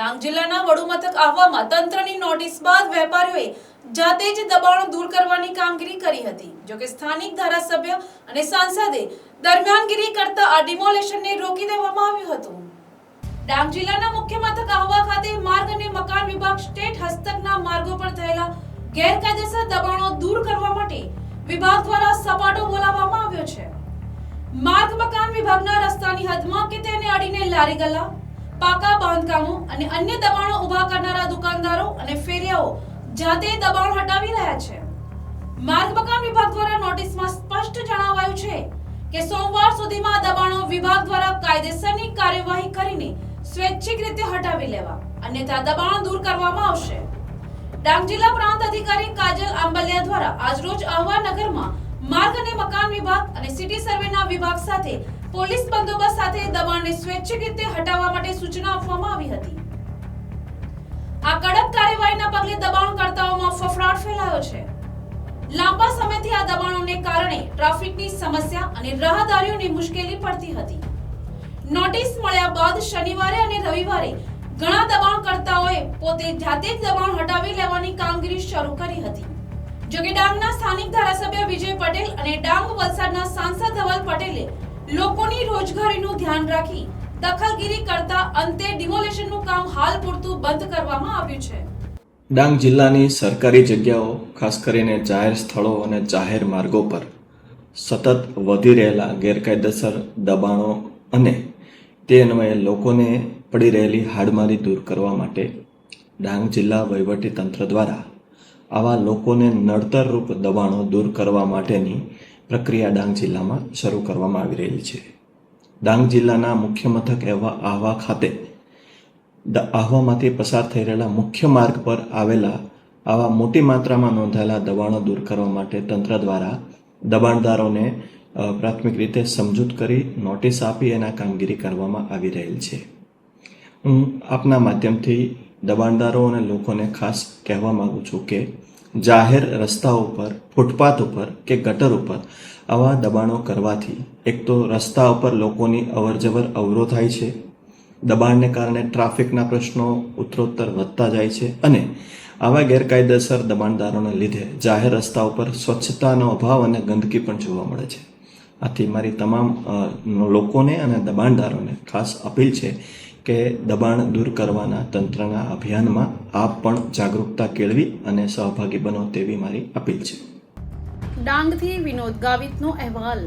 ડાંગ જિલ્લાના વડુ મથક આવવામાં તંત્રની નોટિસ બાદ વેપારીઓએ જાતે જ દબાણો દૂર કરવાની કામગીરી કરી હતી. જોકે સ્થાનિક ધારાસભ્ય અને સાંસદે દરમિયાનગીરી કરતા આ ડિમોલેશનને રોકી દેવામાં આવ્યું હતું. ડાંગ જિલ્લાના મુખ્ય મથક આહવા ખાતે માર્ગ અને મકાન વિભાગ સ્ટેટ હસ્તકના માર્ગો પર થયેલા ગેરકાયદેસર દબાણો દૂર કરવા માટે વિભાગ દ્વારા સપાટો બોલાવવામાં આવ્યો છે. માર્ગ મકાન વિભાગના રસ્તાની હદમાં કે તેને અડીને લારી ગલ્લા પાકા બાંધકામો અને અન્ય દબાણો ઊભા કરનારા દુકાનદારો અને ફેરિયાઓ જાતે દબાણ હટાવી રહ્યા છે. માર્ગ મકાન વિભાગ દ્વારા નોટિસમાં સ્પષ્ટ જણાવાયું છે કે સોમવાર સુધીમાં દબાણો વિભાગ દ્વારા કાયદેસરની કાર્યવાહી કરીને સ્વૈચ્છિક રીતે હટાવી લેવા અન્યથા દબાણો દૂર કરવામાં આવશે. ડાંગ જિલ્લા પ્રાંત અધિકારી કાજલ આંબલિયા દ્વારા આજરોજ આહવા નગરમાં માર્ગ અને મકાન વિભાગ અને સિટી સર્વેના વિભાગ સાથે પોલીસ બંદોબસ્ત સાથે દબાણને સ્વૈચ્છિક રીતે હટાવવા માટે સૂચના આપવામાં આવી હતી. આ કડક કાર્યવાહીના પગલે દબાણકર્તાઓમાં ફફડાટ ફેલાયો છે. લાંબા સમયથી આ દબાણોને કારણે ટ્રાફિકની સમસ્યા અને રાહદારીઓની મુશ્કેલી પડતી હતી. નોટિસ મળ્યા બાદ શનિવારે અને રવિવારે ઘણા દબાણકર્તાઓએ પોતે જાતે જ દબાણ હટાવી લેવાની કામગીરી શરૂ કરી હતી. જોકે ડાંગના સ્થાનિક ધારાસભ્ય વિજય પટેલ અને ડાંગ વલસાડના સાંસદ ધવલ પટેલે લોકોની રોજગારીનું ધ્યાન રાખી દખલગીરી કરતા અંતે ડિમોલેશનનું કામ હાલ પૂરતું બંધ કરવામાં આવ્યું છે. ડાંગ જિલ્લાની સરકારી જગ્યાઓ, ખાસ કરીને જાહેર સ્થળો અને જાહેર માર્ગો પર સતત વધી રહેલા ગેરકાયદેસર દબાણો અને તે અન્વયે લોકોને પડી રહેલી હાડમારી દૂર કરવા માટે ડાંગ જિલ્લા વહીવટી તંત્ર દ્વારા આવા લોકોને નડતરરૂપ દબાણો દૂર કરવા માટેની પ્રક્રિયા ડાંગ જિલ્લામાં શરૂ કરવામાં આવી રહેલી છે. ડાંગ જિલ્લાના મુખ્ય મથક એવા આહવા ખાતે આહવામાંથી પસાર થઈ રહેલા મુખ્ય માર્ગ પર આવેલા આવા મોટી માત્રામાં નોંધાયેલા દબાણો દૂર કરવા માટે તંત્ર દ્વારા દબાણદારોને પ્રાથમિક રીતે સમજૂત કરી નોટિસ આપી એના કામગીરી કરવામાં આવી રહેલ છે. હું આપના માધ્યમથી દબાણદારો અને લોકોને ખાસ કહેવા માગું છું કે જાહેર રસ્તા ઉપર, ફૂટપાથ ઉપર કે ગટર ઉપર આવા દબાણો કરવાથી એક તો રસ્તા ઉપર લોકોની અવરજવર અવરો થાય છે. દબાણને કારણે ટ્રાફિકના પ્રશ્નો ઉત્તરોત્તર વધતા જાય છે અને આવા ગેરકાયદેસર દબાણદારોને લીધે જાહેર રસ્તા ઉપર સ્વચ્છતાનો અભાવ અને ગંદકી પણ જોવા મળે છે. આથી મારી તમામ લોકોને અને દબાણદારોને ખાસ અપીલ છે કે દબાણ દૂર કરવાના તંત્રના અભિયાનમાં આપ પણ જાગૃતતા કેળવી અને સહભાગી બનો તેવી મારી અપીલ છે. ડાંગથી વિનોદ ગાવિતનો અહેવાલ.